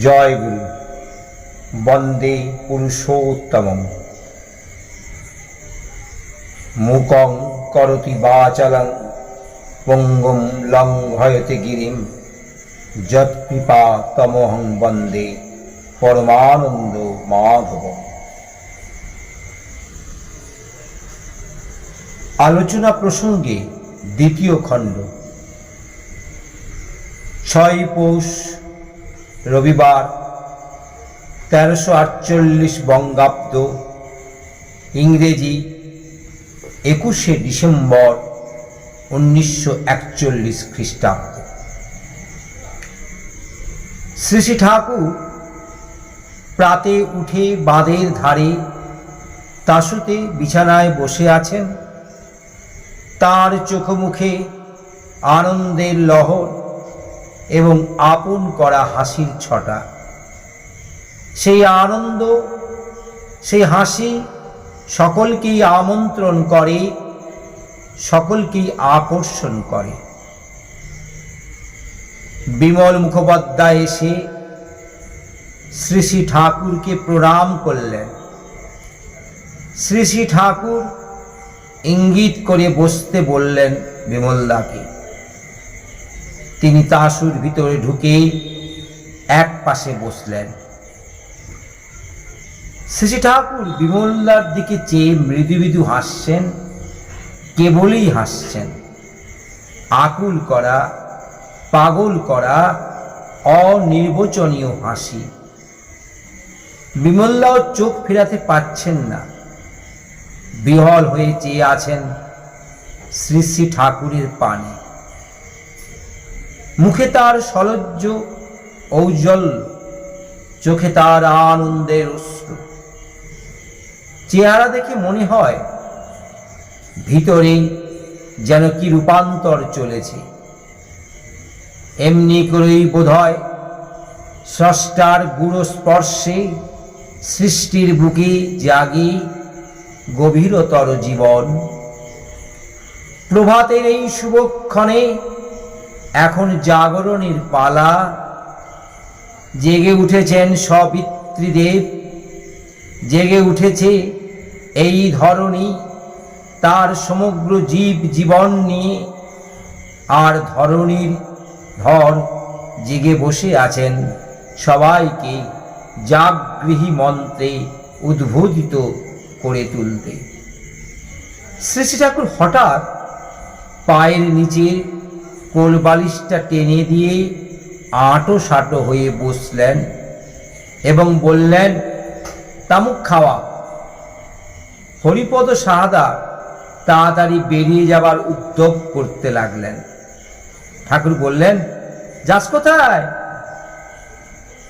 জয় গুরু বন্দে পুরুষোত্তমম। মুকং করতি বাচালং পঙ্গুম লঙ্ঘয়তে গিরিম। যৎকৃপা তমহং বন্দে পরমানন্দ মাধবম আলোচনা প্রসঙ্গে দ্বিতীয় খণ্ড। ছয় পৌষ রবিবার তেরোশো আটচল্লিশ বঙ্গাব্দ, ইংরেজি একুশে ডিসেম্বর উনিশশো একচল্লিশ খ্রিস্টাব্দ। শ্রী শ্রী ঠাকুর প্রাতে উঠে বাঁধের ধারে তাসুতে বিছানায় বসে আছেন। তার চোখ মুখে আনন্দের লহর এবং আপন করা হাসির ছটা। সেই আনন্দ, সেই হাসি সকলকেই আমন্ত্রণ করে, সকলকেই আকর্ষণ করে। বিমল মুখোপাধ্যায় এসে শ্রী শ্রী ঠাকুরকে প্রণাম করলেন। শ্রী শ্রী ঠাকুর ইঙ্গিত করে বসতে বললেন বিমলদাকে। তিনি তাসুর ভিতরে ঢুকেই এক পাশে বসলেন। শ্রী ঠাকুর বিমলদার দিকে চেয়ে মৃদু মৃদু হাসছেন, কেবলই হাসছেন। আকুল করা, পাগল করা, অনির্বচনীয় হাসি। বিমলদাও চোখ ফেরাতে পারছেন না। বিহল হয়ে চেয়ে আছেন শ্রী শ্রী ঠাকুরের পানে। মুখে তার সলজ্জ ঔজ্জ্বল, চোখে তার আনন্দের অশ্রু। চেহারা দেখে মনে হয়, ভিতরে যেন কি রূপান্তর চলেছে। এমনি করেই বোধ হয় স্রষ্টার গুঁড়ো স্পর্শে সৃষ্টির বুকে জাগি গভীরতর জীবন। প্রভাতের এই শুভক্ষণে এখন জাগরণের পালা। জেগে উঠেছেন সবিত্রীদেব জেগে উঠেছে এই ধরনী তার সমগ্র জীব জীবন নিয়ে। আর ধরণীর ধর জেগে বসে আছেন সবাইকে জাগৃহী মন্ত্রে উদ্বোধিত করে তুলতে। শ্রী শ্রী ঠাকুর হঠাৎ পায়ের নিচে কোলবালিশটা টেনে দিয়ে আঁটো সাঁটো হয়ে বসলেন এবং বললেন, তামুক খাওয়া। হরিপদ সাহাদা তাড়াতাড়ি বেরিয়ে যাবার উদ্যোগ করতে লাগলেন। ঠাকুর বললেন, যাস কোথায়?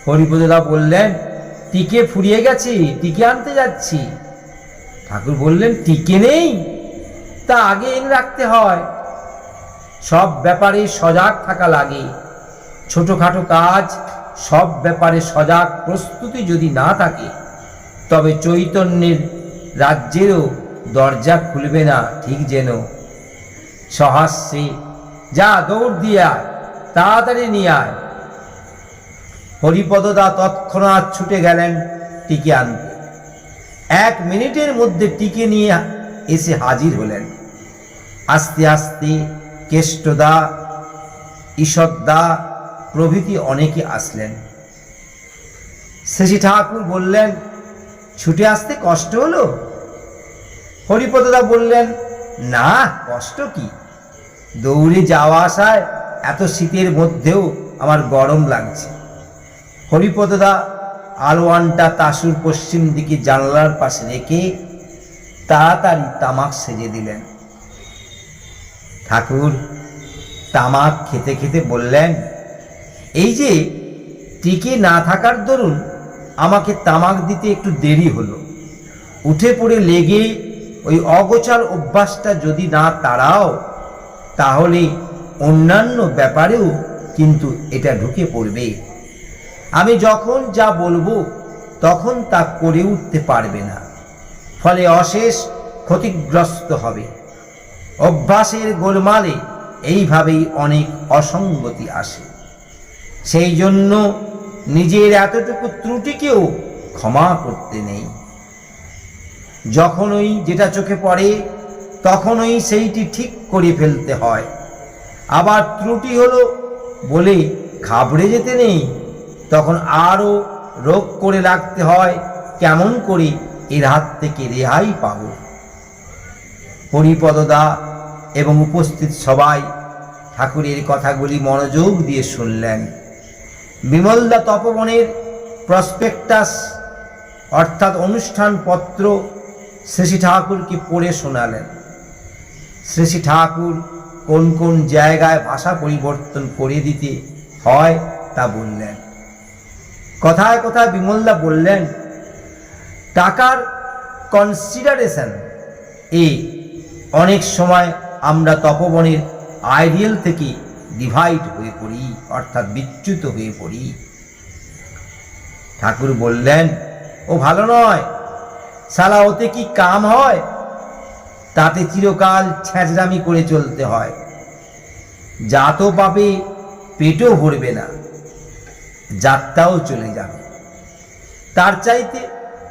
হরিপদদা বললেন, টিকে ফুরিয়ে গেছি, টিকে আনতে যাচ্ছি। ঠাকুর বললেন, টিকে নেই? তা আগে এনে রাখতে হয়। সব ব্যাপারে সজাগ থাকা লাগে। ছোটোখাটো কাজ সব ব্যাপারে সজাগ প্রস্তুতি যদি না থাকে, তবে চৈতন্যের রাজ্যেরও দরজা খুলবে না ঠিক যেন। সহাস্যে যা দৌড় দিয়ে তাড়াতাড়ি নিয়ে আয়। হরিপদদা তৎক্ষণাৎ ছুটে গেলেন টিকে আনতে। এক মিনিটের মধ্যে টিকে নিয়ে এসে হাজির হলেন। আস্তে আস্তে কেষ্টদা ঈষদ্দা প্রভৃতি অনেকে আসলেন। শ্রী ঠাকুর বললেন, ছুটে আসতে কষ্ট হলো? হরিপদদা বললেন, না, কষ্ট কি? দৌড়ে যাওয়া আসায় এত শীতের মধ্যেও আমার গরম লাগছে। হরিপদদা আলোয়ানটা তাসুর পশ্চিম দিকে জানলার পাশে রেখে তাড়াতাড়ি তামাক সেজে দিলেন। ঠাকুর তামাক খেতে খেতে বললেন, এই যে টিকে না থাকার দরুন আমাকে তামাক দিতে একটু দেরি হলো। উঠে পড়ে লেগে ওই অগোচার অভ্যাসটা যদি না তাড়াও, তাহলে অন্যান্য ব্যাপারেও কিন্তু এটা ঢুকে পড়বে। আমি যখন যা বলব তখন তা করে উঠতে পারবে না। ফলে অশেষ ক্ষতিগ্রস্ত হবে। অভ্যাসের গোলমালে এইভাবেই অনেক অসঙ্গতি আসে। সেই জন্য নিজের এতটুকু ত্রুটিকেও ক্ষমা করতে নেই। যখনই যেটা চোখে পড়ে, তখনই সেইটি ঠিক করে ফেলতে হয়। আবার ত্রুটি হলো বলে ঘাবড়ে যেতে নেই, তখন আরও রোগ করে রাখতে হয়, কেমন করে এর হাত থেকে রেহাই পাব? হরিপদদা এবং উপস্থিত সবাই ঠাকুরের কথাগুলি মনোযোগ দিয়ে শুনলেন। বিমলদা তপবনের প্রসপেক্টাস অর্থাৎ অনুষ্ঠানপত্র শ্রী ঠাকুরকে পড়ে শোনালেন। শ্রী ঠাকুর কোন কোন জায়গায় ভাষা পরিবর্তন করে দিতে হয় তা বললেন। কথায় কথায় বিমলদা বললেন, টাকার কনসিডারেশন এ অনেক সময় আমরা তপবনের আইডিয়াল থেকে ডিভাইড হয়ে পড়ি, অর্থাৎ বিচ্যুত হয়ে পড়ি। ঠাকুর বললেন, ও ভালো নয়। সালা ওতে কি কাম হয়? তাতে চিরকাল ছ্যাঁচড়ামি করে চলতে হয়। জাত পাবে পেটও ভরবে না, যাত্রাও চলে যাবে। তার চাইতে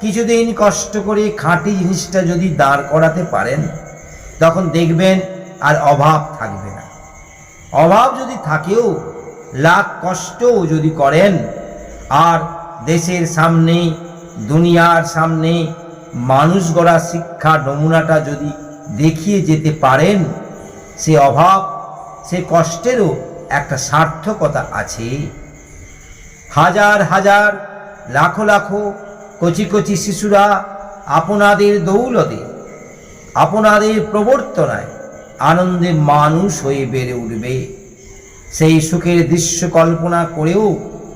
কিছুদিন কষ্ট করে খাঁটি জিনিসটা যদি দাঁড় করাতে পারেন তখন দেখবেন আর অভাব থাকবে না। অভাব যদি থাকেও, লাখ কষ্টও যদি করেন, আর দেশের সামনে, দুনিয়ার সামনে মানুষ গড়া শিক্ষা নমুনাটা যদি দেখিয়ে যেতে পারেন, সে অভাব, সে কষ্টেরও একটা সার্থকতা আছে। হাজার হাজার, লাখো লাখো কচি কচি শিশুরা আপনাদের দৌলতে আপনাদের প্রবর্তনায় আনন্দে মানুষ হয়ে বেড়ে উঠবে। সেই সুখের দৃশ্য কল্পনা করেও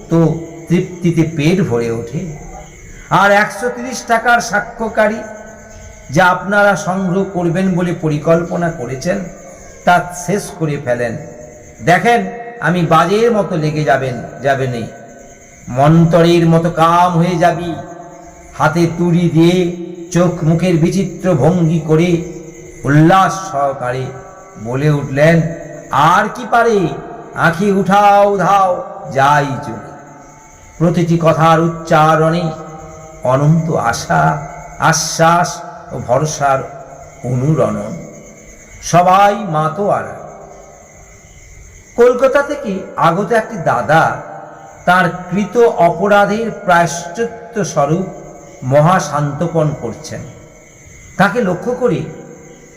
তো তৃপ্তিতে পেট ভরে ওঠে। আর একশো তিরিশ টাকার সাক্ষ্যকারী যা আপনারা সংগ্রহ করবেন বলে পরিকল্পনা করেছেন, তা শেষ করে ফেলেন। দেখেন, আমি বাজের মতো লেগে যাবেন, যাবে নেই। মন্তরের মতো কাম হয়ে যাবি। হাতে তুড়ি দিয়ে চোখ মুখের বিচিত্র ভঙ্গি করে উল্লাস সহকারে বলে উঠলেন, আর কি পারে? আঁখি উঠাও ধাও যাই চলে প্রতিটি কথার উচ্চারণে অনন্ত আশা, আশ্বাস ও ভরসার অনুরণন। সবাই মাতোয়ারা। কলকাতা থেকে আগত একটি দাদা তার কৃত অপরাধের প্রায়শ্চিত্ত স্বরূপ মহাশান্তপন করছেন। তাকে লক্ষ্য করে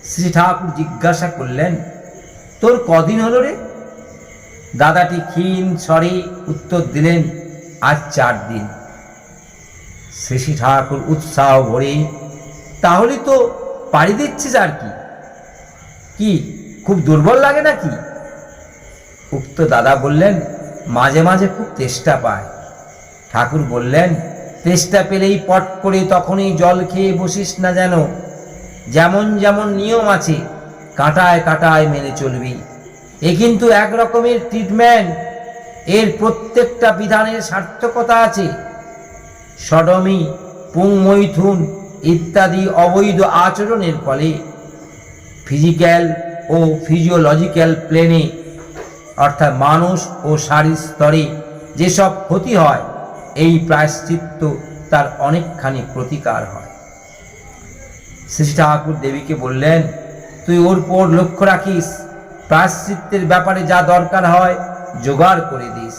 শ্রী ঠাকুর জিজ্ঞাসা করলেন, তোর কদিন হলো রে? দাদাটি ক্ষীণ স্বরে উত্তর দিলেন, আজ চার দিন। শ্রী ঠাকুর উৎসাহ ভরে, তাহলে তো পাড়ি দিচ্ছিস আর কি? কি, খুব দুর্বল লাগে নাকি? উক্ত দাদা বললেন, মাঝে মাঝে খুব তেষ্টা পায়। ঠাকুর বললেন তেষ্টা পেলেই পট করে তখনই জল খেয়ে বসিস না যেন। যেমন যেমন নিয়ম আছে, কাটায় কাটায় মেনে চলবি। এ কিন্তু এক রকমের ট্রিটমেন্ট এর প্রত্যেকটা বিধানের সার্থকতা আছে। সডমি পুংমৈথুন ইত্যাদি অবৈধ আচরণের ফলে ফিজিক্যাল ও ফিজিওলজিক্যাল প্লেনে অর্থাৎ মানুষ ও শারীর স্তরে যেসব ক্ষতি হয় এই প্রায়শ্চিত্ত তার অনেকখানি প্রতিকার হয়। শ্রী ঠাকুর দেবীকে বললেন, তুই ওর পর লক্ষ্য রাখিস, প্রায়শ্চিত্তের ব্যাপারে যা দরকার হয় জোগাড় করে দিস।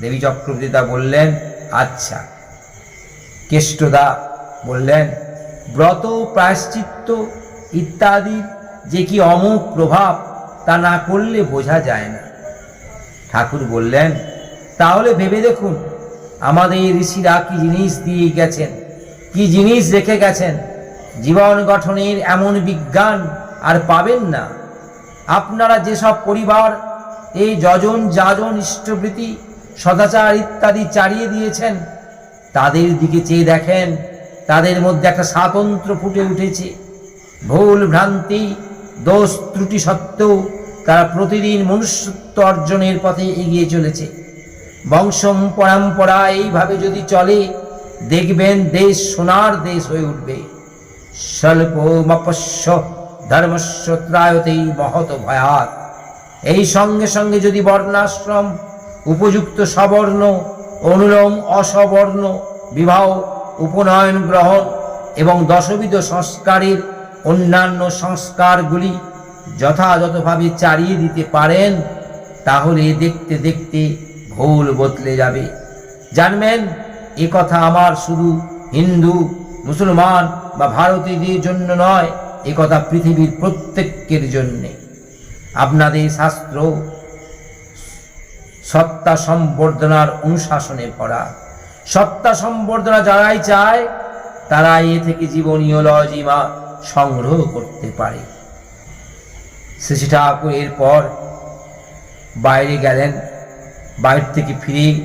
দেবী চক্রবর্তীদা বললেন আচ্ছা। কেষ্টদা বললেন, ব্রত, প্রায়শ্চিত্ত ইত্যাদি যে কি অমুক প্রভাব তা না করলে বোঝা যায় না। ঠাকুর বললেন, তাহলে ভেবে দেখুন আমাদের ঋষিরা কি জিনিস দিয়ে গেছেন? কি জিনিস রেখে গেছেন? জীবন গঠনের এমন বিজ্ঞান আর পাবেন না। আপনারা যেসব পরিবার, এই যজন যাজন ইষ্টবৃত্তি সদাচার ইত্যাদি চালিয়ে দিয়েছেন, তাদের দিকে চেয়ে দেখেন, তাদের মধ্যে একটা স্বাতন্ত্র ফুটে উঠেছে। ভুল ভ্রান্তি, দোষ ত্রুটি সত্ত্বেও তারা প্রতিদিন মনুষ্যত্ব অর্জনের পথে এগিয়ে চলেছে। বংশম পরম্পরা এইভাবে যদি চলে, দেখবেন দেশ সোনার দেশ হয়ে উঠবে। স্বল্প মপস্য ধর্মস্য ত্রায়তেই মহত ভয়াত। এই সঙ্গে সঙ্গে যদি বর্ণাশ্রম, উপযুক্ত সবর্ণ, অনুলোম অসবর্ণ, বিবাহ, উপনয়ন গ্রহণ এবং দশবিধ সংস্কারের অন্যান্য সংস্কারগুলি যথাযথভাবে চালিয়ে দিতে পারেন, তাহলে দেখতে দেখতে ভুল বদলে যাবে। জানবেন, এ কথা আমার শুধু হিন্দু, মুসলমান বা ভারতীয়দের জন্য নয়, এ কথা পৃথিবীর প্রত্যেকের জন্যে। আপনাদের শাস্ত্র সত্তা সম্বর্ধনার অনুশাসনে ভরা। সত্তা সম্বর্ধনা যারাই চায় তারা এ থেকে জীবনীয় লজিমা সংগ্রহ করতে পারে। শ্রী ঠাকুর এরপর বাইরে গেলেন। বাইরে থেকে ফিরে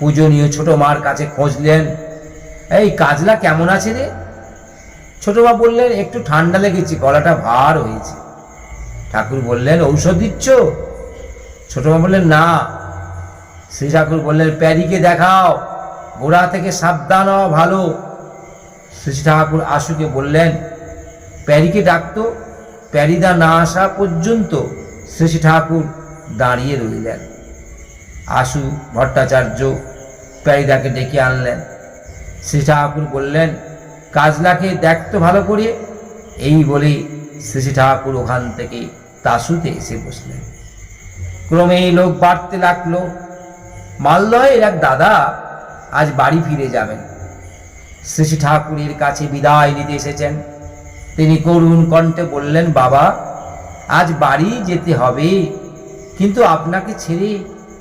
পূজনীয় ছোট মার কাছে খোঁজলেন, এই কাজলা কেমন আছে রে? ছোট মা বললেন, একটু ঠান্ডা লেগেছে, গলাটা ভার হয়েছে। ঠাকুর বললেন, ঔষধ দিচ্ছ? ছোট মা বললেন, না। শ্রী ঠাকুর বললেন, প্যারিকে দেখাও, গোড়া থেকে সাবধান হওয়া ভালো। শ্রী ঠাকুর আশুকে বললেন, প্যারিকে ডাকতো, প্যারিদা না আসা পর্যন্ত শ্রী ঠাকুর দাঁড়িয়ে রইলেন। আশু ভট্টাচার্য প্যারিদাকে ডেকে আনলেন। শ্রী ঠাকুর বললেন, কাজলাকে দেখতো ভালো করে। এই বলে শ্রী ঠাকুর ওখান থেকে তাসুতে এসে বসলেন। ক্রমে এই লোক বাড়তে লাগল। মালদহের এক দাদা আজ বাড়ি ফিরে যাবেন। শ্রী ঠাকুরের কাছে বিদায় নিতে এসেছেন। তিনি করুণ কণ্ঠে বললেন, বাবা, আজ বাড়ি যেতে হবে, কিন্তু আপনাকে ছেড়ে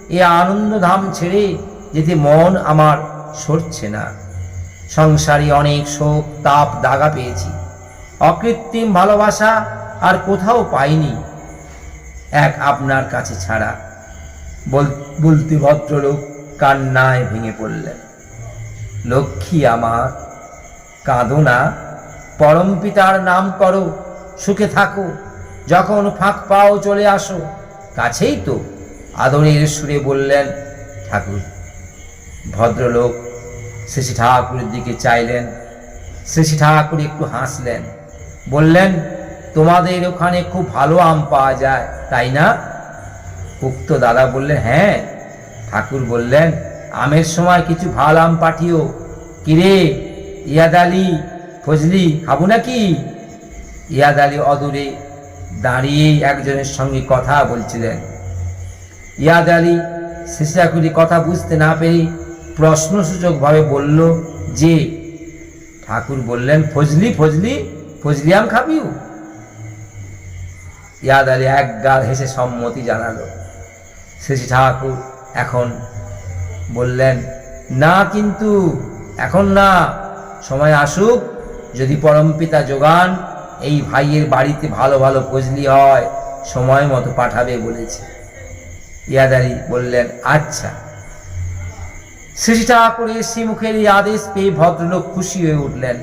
এ আনন্দধাম ছেড়ে যেতে মন আমার সরছে না। সংসারে অনেক শোক, তাপ, দাগা পেয়েছি। অকৃত্রিম ভালোবাসা আর কোথাও পাইনি এক আপনার কাছে ছাড়া। বল- বলতে ভদ্রলোক কান্নায় ভেঙে পড়লেন। লক্ষ্মী আমার, কাঁদো না। পরম পিতার নাম করো, সুখে থাকো। যখন ফাঁক পাও চলে আসো, কাছেই তো আদরের সুরে বললেন, ঠাকুর, ভদ্রলোক শ্রী ঠাকুরের দিকে চাইলেন। শ্রী ঠাকুর একটু হাসলেন, বললেন, তোমাদের ওখানে খুব ভালো আম পাওয়া যায়, তাই না? উক্ত দাদা বললেন হ্যাঁ। ঠাকুর বললেন, আমের সময় কিছু ভালো আম পাঠিও। কিরে ইয়াদ আলী ফজলি খাব নাকি? ইয়াদ আলী অদূরে দাঁড়িয়ে একজনের সঙ্গে কথা বলছিলেন। ইয়াদ আলী শেষাকুরি কথা বুঝতে না পেরে প্রশ্নসূচকভাবে বলল, যে ঠাকুর বললেন, ফজলি ফজলি ফজলি আম খাবিও ইয়াদ আলী এক গাল হেসে সম্মতি জানালো। শ্রী ঠাকুর এখন বললেন, না কিন্তু, এখন না। সময় আসুক, যদি পরমপিতা যোগান, এই ভাইয়ের বাড়িতে ভালো ভালো ফজলি হয়, সময় মতো পাঠাবে, বলেছে। ইয়াদারি বললেন আচ্ছা। শ্রী ঠাকুরের শ্রীমুখের এই আদেশ পেয়ে ভদ্রলোক খুশি হয়ে উঠলেন।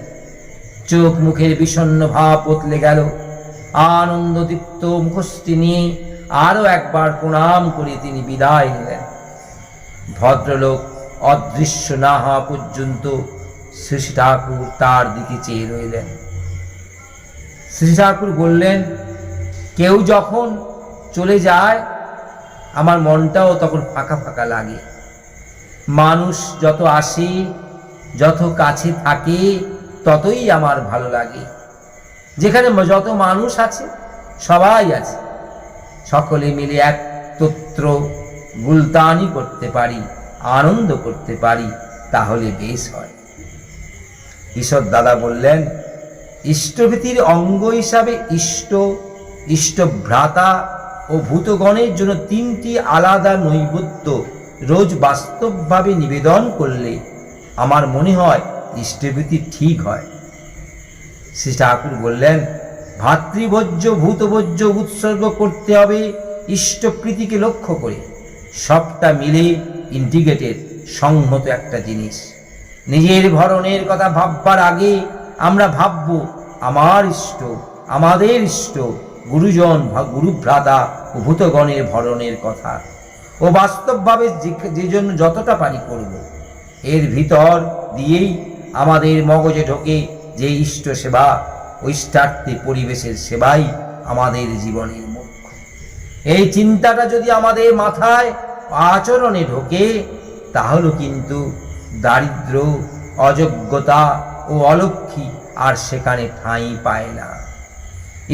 চোখ মুখের বিষণ্ণ ভাব বদলে গেল। আনন্দদীপ্ত মুখস্থি নিয়ে আরও একবার প্রণাম করে তিনি বিদায় নিলেন। ভদ্রলোক অদৃশ্য না হওয়া পর্যন্ত শ্রী ঠাকুর তার দিকে চেয়ে রইলেন। শ্রী ঠাকুর বললেন, কেউ যখন চলে যায় আমার মনটাও তখন ফাঁকা ফাঁকা লাগে। মানুষ যত আসে, যত কাছে থাকে, ততই আমার ভালো লাগে। যেখানে যত মানুষ আছে, সবাই আছে। সকলে মিলে এক একত্র গুলতানি করতে পারি, আনন্দ করতে পারি, তাহলে বেশ হয়। ঈশ্বর দাদা বললেন, ইষ্টভীতির অঙ্গ হিসাবে ইষ্ট ইষ্ট ভ্রাতা ও ভূতগণের জন্য তিনটি আলাদা নৈবেদ্য রোজ বাস্তবভাবে নিবেদন করলে আমার মনে হয় ইষ্টভীতি ঠিক হয়। শ্রী ঠাকুর বললেন, ভাতৃভোজ্য, ভূতভোজ্য উৎসর্গ করতে হবে ইষ্টপ্রীতিকে লক্ষ্য করে। সবটা মিলে ইন্টিগ্রেটেড সংহত একটা জিনিস। নিজের ভরণের কথা ভাববার আগে আমরা ভাবব, আমার ইষ্ট, আমাদের ইষ্ট গুরুজন, গুরুভ্রাতা ভূতগণের ভরণের কথা। ও বাস্তবভাবে যে- জন্য যতটা পারি করব। এর ভিতর দিয়েই আমাদের মগজে ঢোকে যে ইষ্ট সেবা ও ইষ্টার্থে পরিবেশের সেবাই আমাদের জীবনের মুখ্য। এই চিন্তাটা যদি আমাদের মাথায়, আচরণে ঢোকে, তাহলে কিন্তু দারিদ্র, অযোগ্যতা ও অলক্ষী আর সেখানে ঠাঁই পায় না।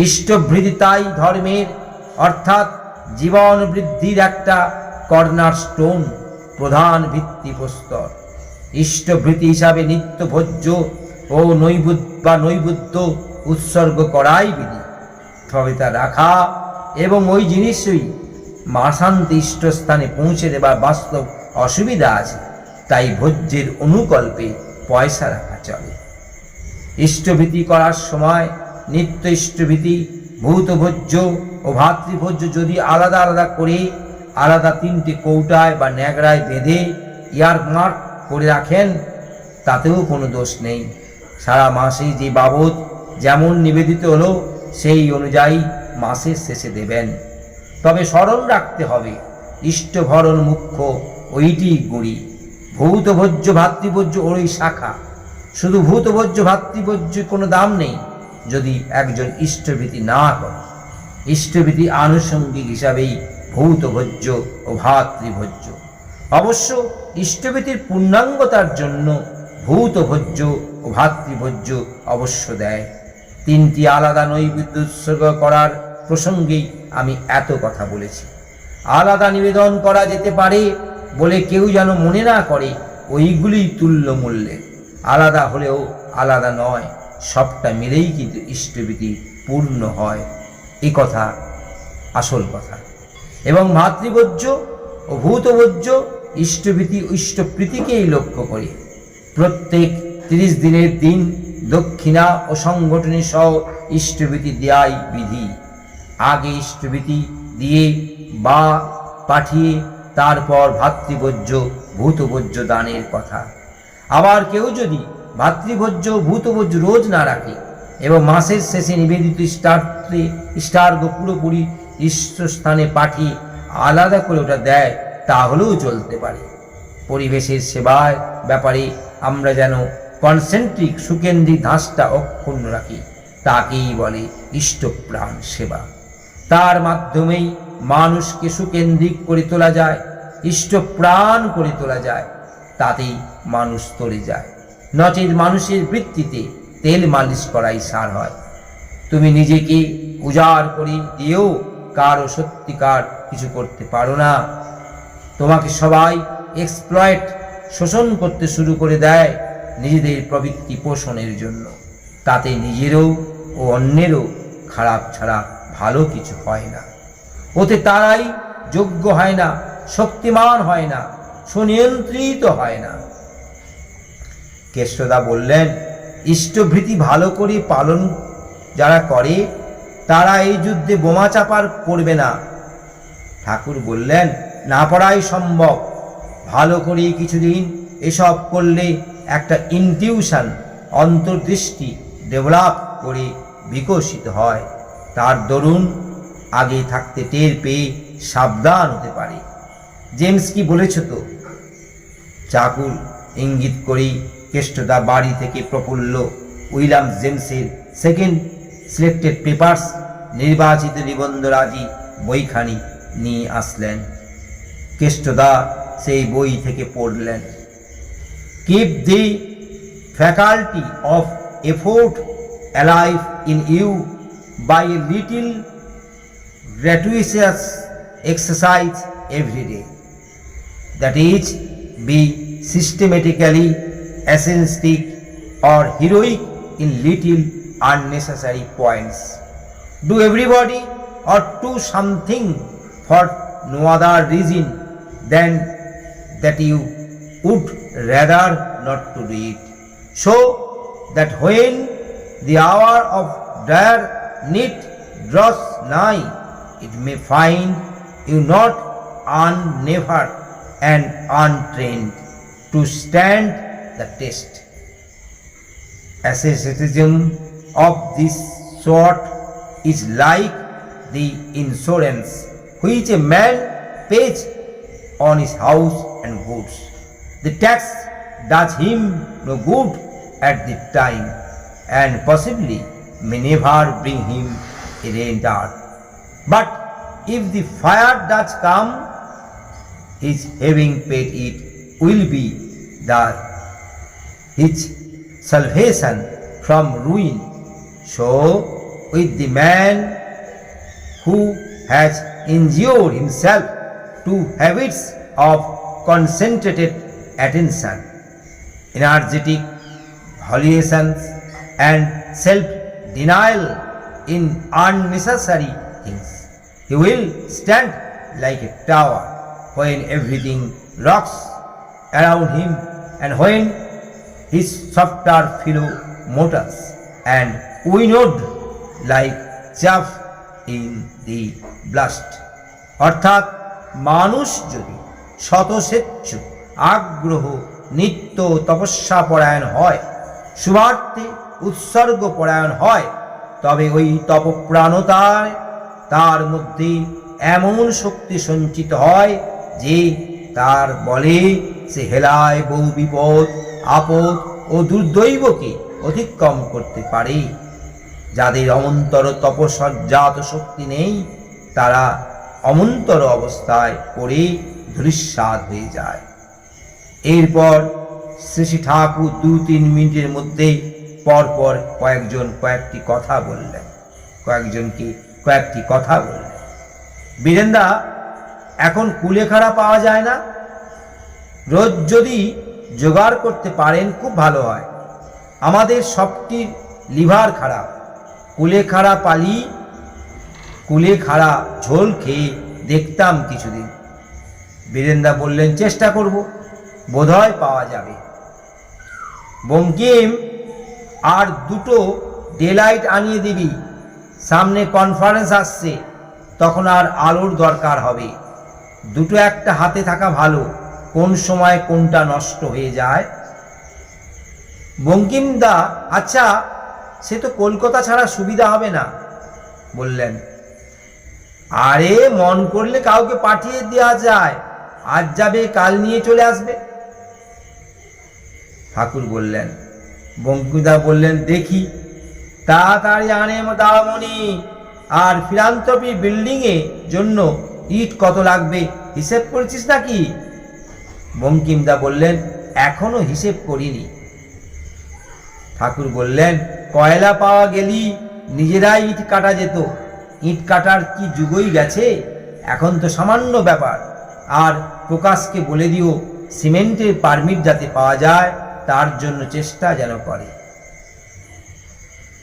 ইষ্টভৃতি তাই ধর্মের, অর্থাৎ জীবন বৃদ্ধির একটা কর্নার স্টোন, প্রধান ভিত্তি প্রস্তর। ইষ্টভৃতি হিসাবে নিত্য ভোজ্য ও নৈবুদ্ধ বা নৈবুদ্ধ উৎসর্গ করাই বিধি। তবে তা রাখা এবং ওই জিনিসই মাসান্তে ইষ্টস্থানে পৌঁছে দেবার বাস্তব অসুবিধা আছে, তাই ভোজ্যের অনুকল্পে পয়সা রাখা চলে। ইষ্টভীতি করার সময় নিত্য ইষ্টভীতি ভূতভোজ্য ও ভাতৃভোজ্য যদি আলাদা আলাদা করে, আলাদা তিনটি কৌটায় বা ন্যাগড়ায় বেঁধে ইয়ারমার্ক করে রাখেন, তাতেও কোনো দোষ নেই। সারা মাসে যে বাবদ যেমন নিবেদিত হলো, সেই অনুযায়ী মাসের শেষে দেবেন। তবে স্মরণ রাখতে হবে, ইষ্টভরণ মুখ্য, ওইটি গুড়ি। ভৌতভোজ্য, ভাতৃভোজ্য ওই শাখা। শুধু ভূতভোজ্য, ভাতৃভোজ্য কোনো দাম নেই। যদি একজন ইষ্টভীতি না করে, ইষ্টভীতি আনুষঙ্গিক হিসাবেই ভৌতভোজ্য ও ভাতৃভোজ্য। অবশ্য ইষ্টভীতির পূর্ণাঙ্গতার জন্য ভৌতভোজ্য ও ভাতৃভোজ্য অবশ্য দেয়। তিনটি আলাদা নৈবেদ্য উৎসর্গ করার প্রসঙ্গেই আমি এত কথা বলেছি। আলাদা নিবেদন করা যেতে পারে বলে কেউ যেন মনে না করে ওইগুলি তুল্য মূল্যের। আলাদা হলেও আলাদা নয়। সবটা মিলেই কিন্তু ইষ্টভীতি পূর্ণ হয়। এ কথা আসল কথা। এবং মাতৃভোজ্য ও ভূতভোজ্য ইষ্টভীতি ইষ্টপ্রীতিকেই লক্ষ্য করে। প্রত্যেক তিরিশ দিনের দিন দক্ষিণা ও সংগঠনী সহ ইষ্টভীতি দেয়াই বিধি। আগে ইষ্টভীতি দিয়ে বা পাঠিয়ে তারপর ভাতৃভোজ্য ভূতভোজ্য দানের কথা। আবার কেউ যদি ভাতৃভোজ্য ভূতভোজ্য রোজ না রাখে। এবং মাসের শেষে নিবেদিত স্টার্টে স্টার্গ পুরোপুরি ঈশ্বরস্থানে পাঠিয়ে আলাদা করে ওটা দেয়, তাহলেও চলতে পারে। পরিবেশের সেবার ব্যাপারে আমরা যেন কনসেন্ট্রিক সুকেন্দ্রিক ধাঁচটা অক্ষুণ্ণ রাখি, তাকেই বলে ইষ্টপ্রাণ সেবা। তার মাধ্যমেই মানুষকে সুকেন্দ্রিক করে তোলা যায়, ইষ্টপ্রাণ করে তোলা যায়, তাতেই মানুষ তরে যায়। নচেত মানুষের বৃত্তিতে তেল মালিশ করাই সার হয়। তুমি নিজেকে উজাড় করে দিয়েও কারও সত্যিকার কিছু করতে পারো না। তোমাকে সবাই এক্সপ্লয়েট শোষণ করতে শুরু করে দেয় নিজেদের প্রবৃত্তি পোষণের জন্য। তাতে নিজেরও ও অন্যেরও খারাপ ছাড়া ভালো কিছু হয় না। ওতে তারাই যোগ্য হয় না, শক্তিমান হয় না, সুনিয়ন্ত্রিত হয় না। কেষ্টদা বললেন, ইষ্টভৃতি ভালো করে পালন যারা করে, তারা এই যুদ্ধে বোমা চাপার করবে না। ঠাকুর বললেন, না পড়াই সম্ভব। ভালো করে কিছুদিন, এসব করলে একটা ইনটিউশন, অন্তর্দৃষ্টি, ডেভেলপ করে বিকশিত হয়। তার দরুন আগে থাকতে টের পেয়ে সাবধান হতে পারে। জেমস কি বলেছ তো? চাকুর ইঙ্গিত করেই কেষ্টদা বাড়ি থেকে প্রফুল্ল উইলিয়াম জেমসের সেকেন্ড সিলেক্টেড পেপার্স নির্বাচিত নিবন্ধরাজি বইখানি নিয়ে আসলেন কেষ্টদা সেই বই থেকে পড়লেন keep the faculty of effort alive in you by little gratuitous every day. That is, be systematically ascetic or heroic in little unnecessary points. Do everybody or do something for no other reason than that you would rather not to do it. So that when the hour of dire need draws nigh, it may find you not unnever and untrained to stand the test. Asceticism of this sort is like the insurance which a man pays on his house and goods. The tax does him no good at the time and possibly may never bring him a renter. But if the fire does come, his having paid it will be the his salvation from ruin. So, with the man who has injured himself to habits of concentrated attention, energetic hallucinations, and self denial in unnecessary things. He will stand like a tower when everything rocks around him and when his softer fellow motors and winnowed like chaff in the blast. অর্থাৎ মানুষ যদি শতস্বেচ্ছ আগ্রহ, নিত্য তপস্যা পরায়ণ হয়, শুভার্থে উৎসর্গ পরায়ণ হয়, তবে ওই তপপ্রাণতায় তার মধ্যে এমন শক্তি সঞ্চিত হয় যে তার বলে সে হেলায় বহু বিপদ আপদ ও দুর্দৈবকে অতিক্রম করতে পারে। যাদের অমন্তর তপসজ্জাত শক্তি নেই, তারা অমন্তর অবস্থায় পড়ে ধূলিস্বাদ হয়ে যায়। এরপর শ্রী ঠাকুর দু তিন মিনিটের মধ্যে পরপর কয়েকজন কয়েকটি কথা বললেন। কয়েকজনকে কয়েকটি কথা বললেন। বীরেন্দা, এখন কুলেখাড়া পাওয়া যায় না? রোজ যদি জোগাড় করতে পারেন, খুব ভালো হয়। আমাদের সবটির লিভার খারাপ। কুলে খাড়া পালি, কুলে খাড়া ঝোল খেয়ে দেখতাম কিছুদিন। বীরেন্দা বললেন, চেষ্টা করব, বোধহয় পাওয়া যাবে। বঙ্কিম আর দুটো ডেলাইট আনিয়ে দিবি। সামনে কনফারেন্স আসছে, তখন আর আলোর দরকার হবে। দুটো একটা হাতে থাকা ভালো। কোন সময় কোনটা নষ্ট হয়ে যায়? বঙ্কিমদা আচ্ছা সে তো কলকাতা ছাড়া সুবিধা হবে না। বললেন, আরে, মন করলে কাউকে পাঠিয়ে দেওয়া যায়। আজ যাবে, কাল নিয়ে চলে আসবে। ঠাকুর বললেন, বঙ্কিমদা বললেন, দেখি, তাড়াতাড়ি আনে দামনি আর ফিলান্থপি বিল্ডিং এ জন্য ইট কত লাগবে? হিসেব করেছিস নাকি? বঙ্কিমদা বললেন, এখনও হিসেব করিনি। ঠাকুর বললেন, কয়লা পাওয়া গেলি, নিজেরাই ইট কাটা যেত। ইট কাটার কি যুগই গেছে? এখন তো সামান্য ব্যাপার। আর প্রকাশকে বলে দিও, সিমেন্টের পারমিট যাতে পাওয়া যায়, তার জন্য চেষ্টা যেন করে।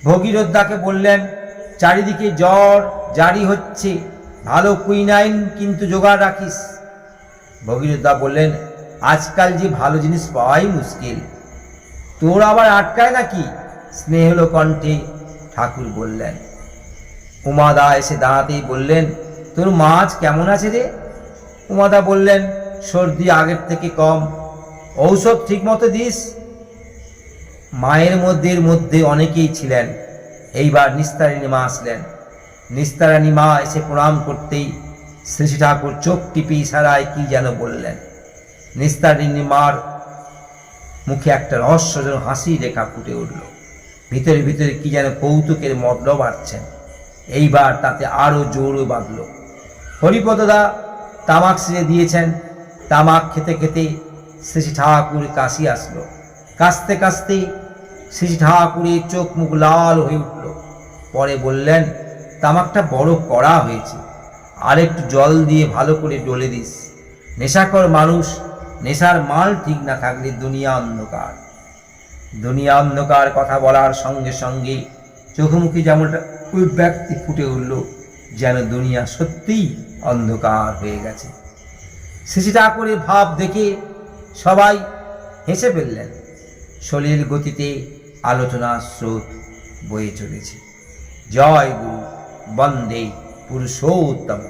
ভগীরথদাকে বললেন, চারিদিকে জ্বর, জারি হচ্ছে। ভালো কুইনাইন কিন্তু জোগাড় রাখিস। ভগীরথদা বললেন আজকাল যে ভালো জিনিস পাওয়াই মুশকিল। তোর আবার আটকায় নাকি? স্নেহল কণ্ঠে ঠাকুর বললেন। উমাদা এসে দাঁড়াতেই বললেন, তোর মাছ কেমন আছে রে? উমাদা বললেন, সর্দি আগের থেকে কম। ঔষধ ঠিক মতো দিস? মায়ের মধ্যে মধ্যে অনেকেই ছিলেন। এইবার নিস্তারিণী মা আসলেন। নিস্তারানী মা এসে প্রণাম করতেই শ্রী ঠাকুর চোখ টিপে ইশারায় কি যেন বললেন। নিস্তারিণী মার মুখে একটা রহস্যজনক হাসি রেখা ফুটে উঠল। ভিতরে ভিতরে কি যেন কৌতুকের মতল বাড়ছেন এইবার তাতে আরও জোরও বাঁধল। হরিপদদা তামাক সিরে দিয়েছেন। তামাক খেতে খেতে শ্রী ঠাকুর কাশি আসলো। কাশতে কাশতে শ্রী ঠাকুরের চোখ মুখ লাল হয়ে উঠল। পরে বললেন, তামাকটা বড় কড়া হয়েছে। আর একটু জল দিয়ে ভালো করে ডলে দিস। নেশাকর মানুষ নেশার মাল ঠিক না থাকলে দুনিয়া অন্ধকার। দুনিয়া অন্ধকার কথা বলার সঙ্গে সঙ্গে চোখমুখী যেমনটা ওই ব্যক্তি ফুটে উঠল, যেন দুনিয়া সত্যিই অন্ধকার হয়ে গেছে। শ্রী করে ভাব দেখে সবাই হেসে ফেললেন। সলিল গতিতে আলোচনার স্রোত বয়ে চলেছে। জয় গুরু, বন্দে পুরুষোত্তম।